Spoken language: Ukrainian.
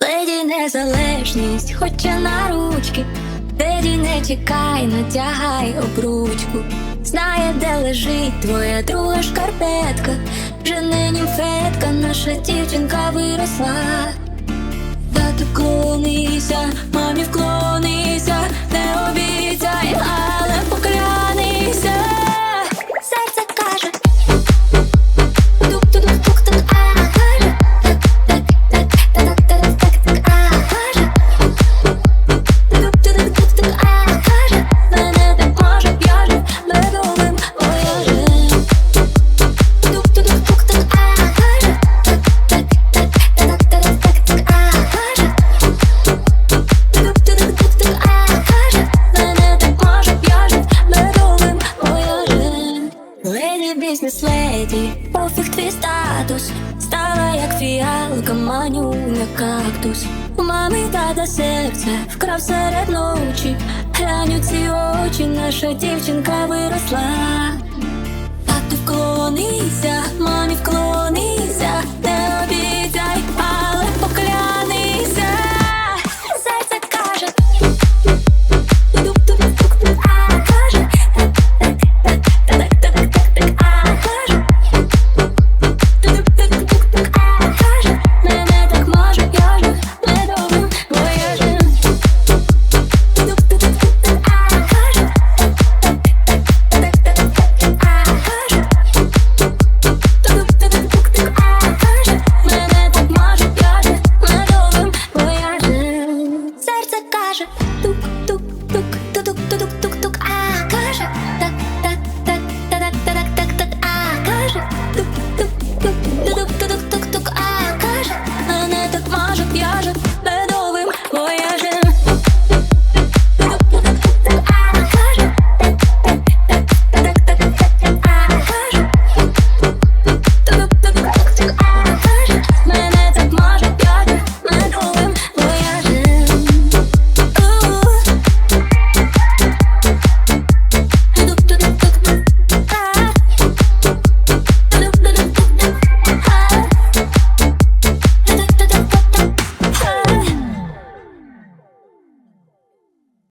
Леді незалежність, хоча на ручки, Леді не чекай, натягай обручку. Знає, де лежить твоя друга шкарпетка. Вже не німфетка, наша дівчинка виросла. Тату вклонися, мамі вклонися, не Леді бізнес леді, пофіг твій статус. Стала як фіалка, манюня кактус. У мами тата серце вкрав серед ночі. Глянь у ці очі, наша дівчинка виросла